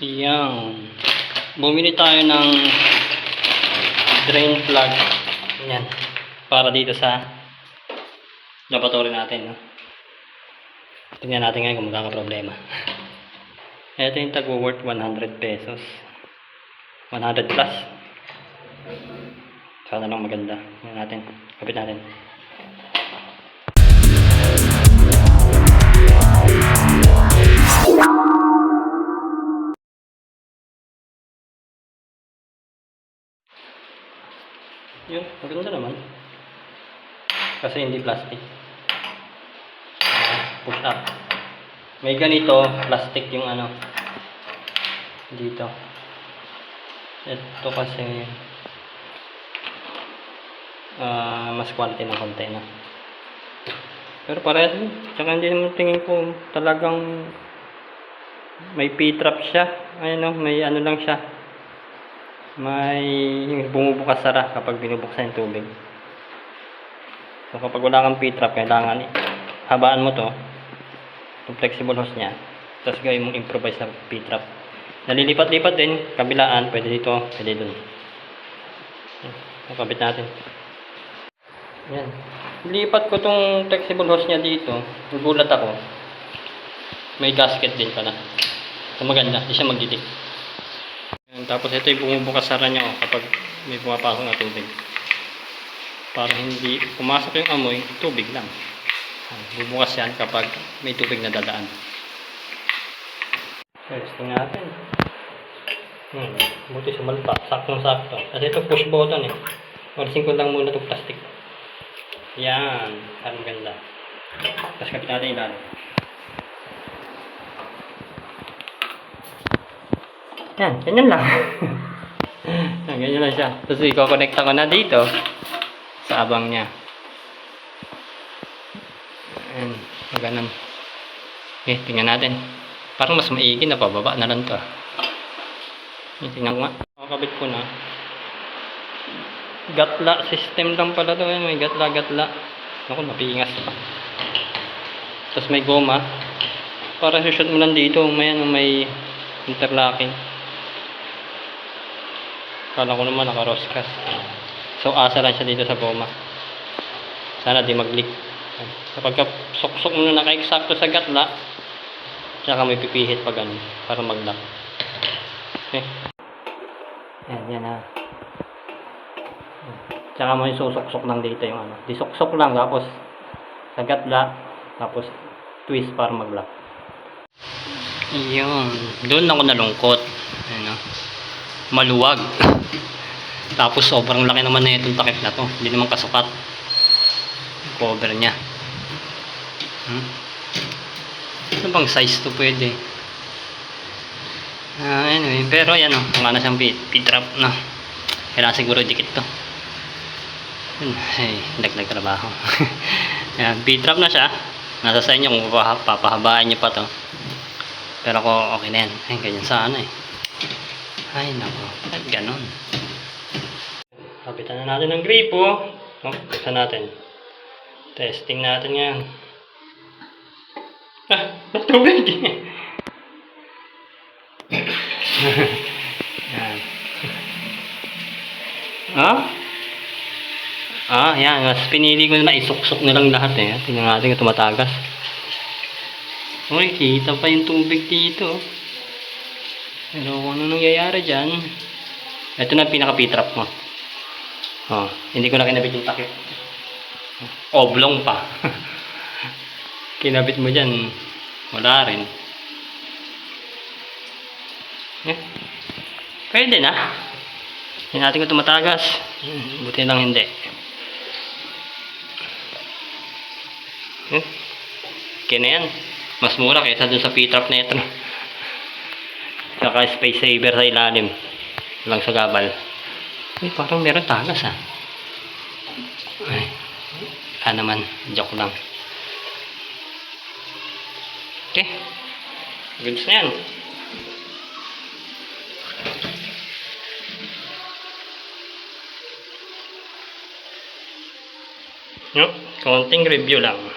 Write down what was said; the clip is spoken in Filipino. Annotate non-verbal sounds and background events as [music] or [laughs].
Yan. Bumili tayo ng drain plug. Yan. Para dito sa laboratory natin. No? Tingnan natin ngayon kung magkakaproblema. [laughs] Ito yung tag-worth 100 pesos. 100 plus. Sana lang maganda. Yan natin. Kapit natin. Yun, maganda naman. Kasi hindi plastic. Push up. May ganito, plastic yung ano. Dito. Ito kasi ah mas quality ng konti na. Pero parehas din. Tsaka hindi naman tingin ko talagang may P-trap siya. Ayun no, may ano lang siya may bumubukas sara kapag binubuksan yung tubig. So kapag wala kang P-trap, kailangan habaan mo to, yung flexible hose niya, tapos gawin mong improvise na P-trap. Nalilipat-lipat din, kabilaan, pwede dito, pwede dun. Nakabit natin. Yan. Lipat ko tong flexible hose niya dito, nagulat ako. May gasket din pala. So maganda, hindi siya magdidik. Tapos ito yung bumubukas sara niya oh, kapag may pumapasok na tubig. Para hindi pumasok yung amoy, tubig lang. Yan, Bubukas yan kapag may tubig na dadaan. Testing natin. Hmm, buti sumalta. Saktong-sakto. Kasi ito push button eh. Walisin ko lang muna itong plastic. Yan. Parang ganda. Tapos kapit natin ilalim. Yan, ganyan lang. [laughs] Yan, ganyan lang siya. Tapos i-connecta ko na dito sa abang niya. Ayan, maganan. Okay, tingnan natin. Parang mas maigi na pababa na lang to. ah. Tingnan ko nga. Makakabit ko na. Gatla system lang pala to. Ayan, may gatla-gatla. Ako, mapingas pa. Tapos may goma. Para shoot mo lang dito. May ano, may interlocking. Kala ko naman naka-roscas. So, asa lang siya dito sa goma. Sana di mag-leak. Kapag ka sok-sok mo na naka-eksakto sa gatla, tsaka may pipihit pa ganun para mag-lock. Okay. Yan, yan ha. Tsaka mo isusok-sok lang dito yung ano. Di sok-sok lang tapos sa gatla, tapos twist para mag-lock. Yun. Doon ako nalungkot. Ano maluwag. Tapos sobrang laki naman na itong takip na to. Hindi naman kasukat. Cover niya. Hmm? Ano bang size to pwede? Ah, anyway, pero yan o. Kung ano siyang P-trap na. Kailangan siguro dikit to. Yun, ay, dagdag trabaho. [laughs] yan, P-trap na siya. Nasa sa inyo kung papah- papahabain niyo pa to. Pero ako okay na yan. Ay, ganyan sana eh. Ay, nako. At ganon. Kapitan na natin ng gripo. Oh, buksan natin. Testing natin yan. Ah, ba't. [laughs] Ah? Ah, yan. Mas pinili ko na isuksok nilang lahat eh. Tingnan natin kung tumatagas. Uy, kita pa yung tubig dito. Pero kung ano nangyayari dyan, ito na pinaka-pitrap mo. Oh, hindi ko na kinabit yung takip. Oblong pa. [laughs] kinabit mo dyan, wala rin. Eh, pwede na. Hindi natin kung tumatagas. Buti lang hindi. Eh, okay na yan. Mas mura kaysa dun sa pitrap na ito. [laughs] Saka space saver sa ilalim. Lang sa gabal. Ay, parang meron tagas ah. Ay, ah naman. Joke lang. Okay. Goods na yan. No, konting review lang.